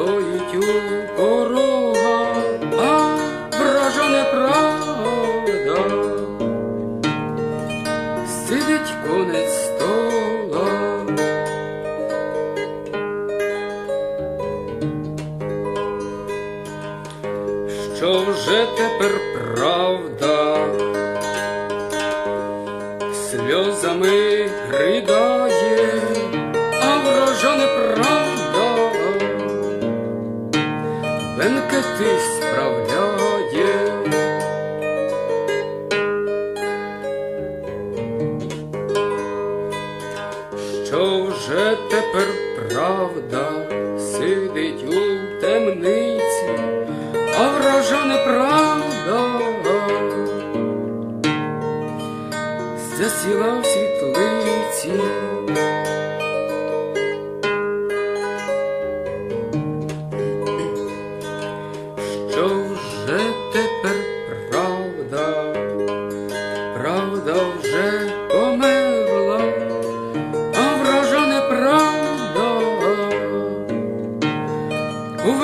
стоїть у порога, а вража правда, сидить конець стола. Що вже тепер правда? Сльозами ридає. Бенкети справляє. Що вже тепер правда сидить у темниці, а вража неправда засіла в світлиці.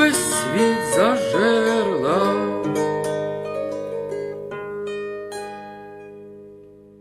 весь світ зажерла.